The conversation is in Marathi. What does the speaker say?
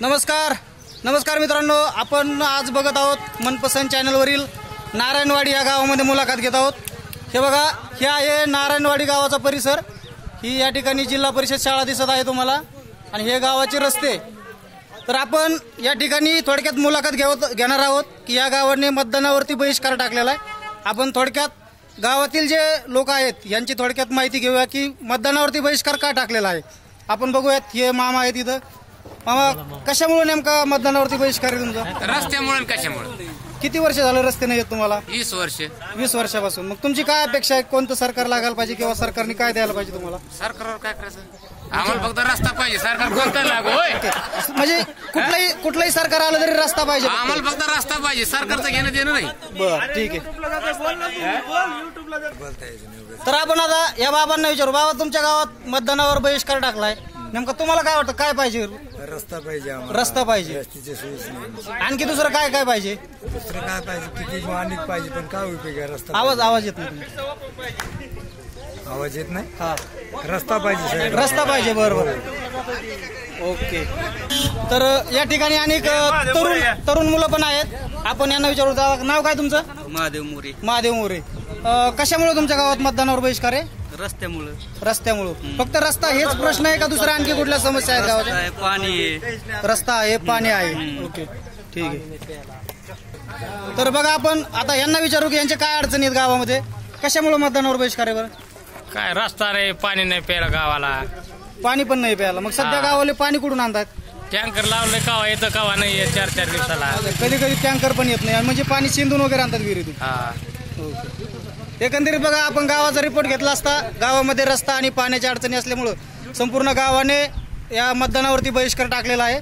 नमस्कार. नमस्कार मित्रांनो आपण आज बघत आहोत मनपसंत चॅनलवरील नारायणवाडी या गावामध्ये मुलाखत घेत आहोत. हे बघा हे आहे नारायणवाडी गावाचा परिसर. ही या ठिकाणी जिल्हा परिषद शाळा दिसत आहे तुम्हाला आणि हे गावाचे रस्ते. तर आपण या ठिकाणी थोडक्यात मुलाखत घेवत घेणार आहोत की या गावाने मतदानावरती बहिष्कार टाकलेला आहे. आपण थोडक्यात गावातील जे लोक आहेत यांची थोडक्यात माहिती घेऊया की मतदानावरती बहिष्कार का टाकलेला आहे. आपण बघूयात हे मामा आहेत इथं. मामा कशामुळे नेमका मतदानावरती बहिष्कार आहे तुमचा? रस्त्यामुळे आणि कशामुळे? किती वर्ष झालं रस्ते नाही येत तुम्हाला? वीस वर्ष. वीस वर्षापासून. मग तुमची काय अपेक्षा आहे? कोणतं सरकार लागायला पाहिजे किंवा सरकारने काय द्यायला पाहिजे तुम्हाला? सरकारवर काय करायचं? आम्हाला फक्त रस्ता पाहिजे. सरकार कोणतं लागू? होय. म्हणजे कुठलंही कुठलंही सरकार आलं तरी रस्ता पाहिजे आम्हाला फक्त रस्ता पाहिजे. सरकारचं घेणं देणं नाही. बर ठीक आहे. तर आपण आता या बाबांना विचारू. बाबा तुमच्या गावात मतदानावर बहिष्कार टाकलाय. नेमकं तुम्हाला काय वाटतं? काय पाहिजे? रस्ता पाहिजे आम्हाला. रस्ता पाहिजे. रस्त्याची सोयीच नाही. आणखी दुसरं काय काय पाहिजे? दुसरं काय पाहिजे? किती मानिक पाहिजे पण काय उपयोग आहे रस्ता आवाज आवाज येत नाही तुम्ही. आवाज येत नाही? हा. रस्ता पाहिजे साहेब रस्ता पाहिजे बरोबर. ओके. तर या ठिकाणी अनेक अ, तरुण तरुण मुलं पण आहेत. आपण यांना विचारू दादा, नाव काय तुमचं? महादेव मोरे. महादेव मोरे. अ, कशामुळे तुमच्या गावात मतदानावर बहिष्कार आहे? रस्त्यामुळं. रस्त्यामुळं. फक्त रस्ता हेच प्रश्न आहे का दुसऱ्या आणखी कुठल्या समस्या आहेत गावाच्या काय पाणी आहे. रस्ता आहे पाणी आहे. ओके. ठीक आहे. तर बघा आपण आता यांना विचारू की यांच्या काय अडचणी आहेत गावामध्ये? कशामुळे मतदानावर बहिष्कार आहे बरं? काय रस्ता नाही पाणी नाही प्यायला गावाला. पाणी पण नाही प्यायला. मग सध्या हा. गावाले पाणी कुठून आणतात? टँकर लावले कावा येतं कावा नाही येत चार चार दिवसाला. कधी कधी टँकर पण येत नाही. आणि म्हणजे पाणी शिंदून वगैरे आणतात विहिरीतून. हा. एकंदरीत बघा आपण गावाचा रिपोर्ट घेतला असता गावामध्ये रस्ता आणि पाण्याच्या अडचणी असल्यामुळं संपूर्ण गावाने या मतदानावरती बहिष्कार टाकलेला आहे.